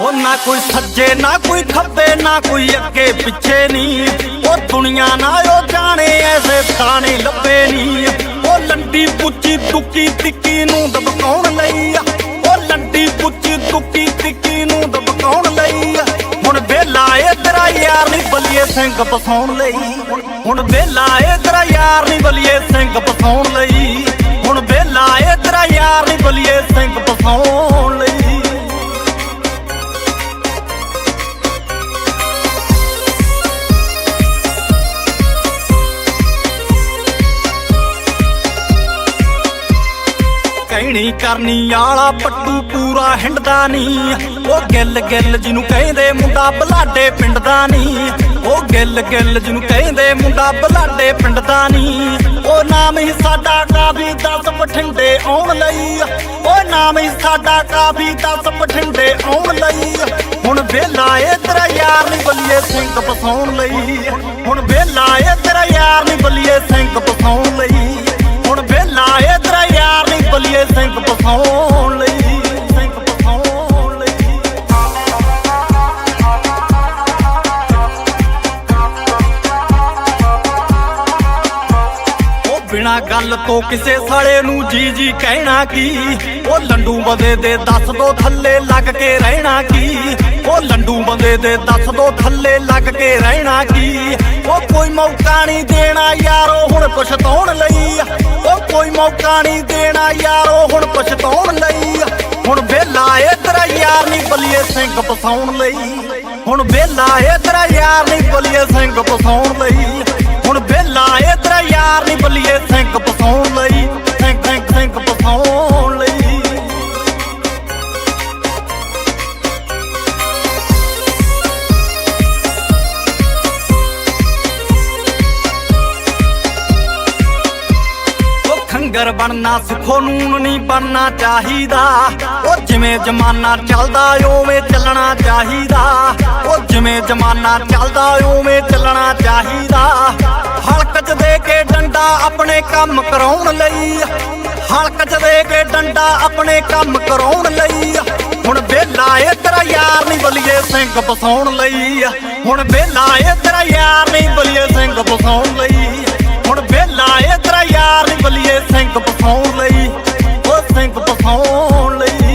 ਉਹ ਨਾ ਕੋਈ ਸੱਜੇ, ਨਾ ਕੋਈ ਖੱਬੇ, ਨਾ ਕੋਈ ਅੱਗੇ ਪਿੱਛੇ ਨਹੀਂ। ਉਹ ਦੁਨੀਆ ਨਾ ਉਹ ਜਾਣੇ, ਐਸੇ ਥਾਣੇ ਲੱਭੇ ਨਹੀਂ। ਉਹ ਲੰਡੀ ਪੁੱਚੀ ਤੁੱਕੀ ਟਿੱਕੀ ਨੂੰ ਦਬਕਾਉਣ ਲਈ ਆ। ਉਹ ਲੰਡੀ ਪੁੱਚੀ ਤੁੱਕੀ ਟਿੱਕੀ ਨੂੰ ਦਬਕਾਉਣ ਲਈ ਆ। ਹੁਣ ਵੇਲਾ ਏ ਤੇਰਾ ਯਾਰ ਨਹੀਂ ਬਲੀਏ ਸਿੰਘ ਪਸਾਉਣ ਲਈ। ਹੁਣ ਵੇਲਾ ਏ ਤੇਰਾ ਯਾਰ ਨਹੀਂ ਬਲੀਏ ਸਿੰਘ ਪਸਾਉਣ ਲਈ। ਹੁਣ ਵੇਲਾ ਏ ਤੇਰਾ ਯਾਰ ਨਹੀਂ ਬਲੀਏ ਸਿੰਘ ਪਸਾਉਣ ਕਹਿਣੀ ਕਰਨੀ, ਆਲਾ ਪੱਟੂ ਪੂਰਾ ਹਿੰਡਦਾ ਨਹੀਂ ਉਹ ਗਿੱਲ ਗਿੱਲ ਜਿਹਨੂੰ ਕਹਿੰਦੇ ਮੁੰਡਾ ਬਲਾਡੇ ਪਿੰਡ ਦਾ ਨਹੀਂ ਉਹ ਗਿੱਲ ਗਿੱਲ ਜਿਹਨੂੰ ਕਹਿੰਦੇ ਮੁੰਡਾ ਬਲਾਡੇ ਪਿੰਡ ਦਾ ਨਹੀਂ ਉਹ ਨਾਮ ਹੀ ਸਾਡਾ ਕਾਫੀ ਦਸ ਬਠਿੰਡੇ ਆਉਣ ਲਈ। ਉਹ ਨਾਮ ਹੀ ਸਾਡਾ ਕਾਫੀ 10 ਬਠਿੰਡੇ ਆਉਣ ਲਈ। ਹੁਣ ਵੇਲਾ ਏ ਤੇਰਾ ਯਾਰ ਨਹੀਂ ਬੱਲੀਏ ਸਿੰਘ ਫਸਾਉਣ ਲਈ। ਹੁਣ ਵੇਲਾ ਏ ਤੇਰਾ ਯਾਰ ਨਹੀਂ ਬੱਲੀਏ ਪਸਾਉਣ ਲਈ ਸਿੰਘ ਪਸਾਉਣ ਲਈ। ਉਹ ਬਿਨਾ ਗੱਲ ਤੋਂ ਕਿਸੇ ਸਾਲੇ ਨੂੰ ਜੀ ਜੀ ਕਹਿਣਾ ਕੀ? ਉਹ ਲੰਡੂ ਬੰਦੇ ਦੇ ਦੱਸ ਦੋ ਥੱਲੇ ਲੱਗ ਕੇ ਰਹਿਣਾ ਕੀ? ਉਹ ਲੰਡੂ ਬੰਦੇ ਦੇ ਦੱਸ ਦੋ ਥੱਲੇ ਲੱਗ ਕੇ ਰਹਿਣਾ ਕੀ? ਉਹ ਕੋਈ ਮੌਕਾ ਨਹੀਂ ਦੇਣਾ ਯਾਰੋ, ਹੁਣ ਪਛਤਾਉਣ ਲਈ ਕੋਈ ਮੌਕਾ ਨਹੀਂ ਦੇਣਾ ਯਾਰੋ, ਹੁਣ ਪਛਤਾਉਣ ਲਈ। ਹੁਣ ਵੇਲਾ ਏ ਤੇਰਾ ਯਾਰ ਨਹੀਂ ਬਲੀਏ ਸਿੰਘ ਪਸਾਉਣ ਲਈ। ਹੁਣ ਵੇਲਾ ਏ ਤੇਰਾ ਯਾਰ ਨਹੀਂ ਬਲੀਏ ਸਿੰਘ ਪਸਾਉਣ ਲਈ। ਹੁਣ ਵੇਲਾ ਏ ਤੇਰਾ ਯਾਰ ਨਹੀਂ ਬਲੀਏ ਉਹ ਬਣਨਾ ਸੁਖੋ ਨੂਨ ਨਹੀਂ ਬਣਨਾ ਚਾਹੀਦਾ। ਉਹ ਜਿਵੇਂ ਜਮਾਨਾ ਚੱਲਦਾ ਓਵੇਂ ਚੱਲਣਾ ਚਾਹੀਦਾ। ਉਹ ਜਿਵੇਂ ਜਮਾਨਾ ਚੱਲਦਾ ਓਵੇਂ ਚੱਲਣਾ ਚਾਹੀਦਾ। ਹਲਕ 'ਚ ਦੇ ਕੇ ਡੰਡਾ ਆਪਣੇ ਕੰਮ ਕਰਾਉਣ ਲਈ। ਹਲਕ 'ਚ ਦੇ ਕੇ ਡੰਡਾ ਆਪਣੇ ਕੰਮ ਕਰਾਉਣ ਲਈ। ਹੁਣ ਵੇਲਾ ਏ ਤੇਰਾ ਯਾਰ ਨਹੀਂ ਬਲੀਏ ਸਿੰਘ ਪਸਾਉਣ ਲਈ। ਹੁਣ ਵੇਲਾ ਏ ਤੇਰਾ ਯਾਰ ਨਹੀਂ ਬਲੀਏ ਸਿੰਘ ਪਸਾਉਣ ਲਈ। ਹੁਣ ਵੇਲਾ ਏ ਯਾਰ ਨਹੀਂ ਬਲੀਏ ਸਿੰਘ ਪਸਾਉਣ ਲਈ ਉਹ ਸਿੰਘ ਪਸਾਉਣ ਲਈ।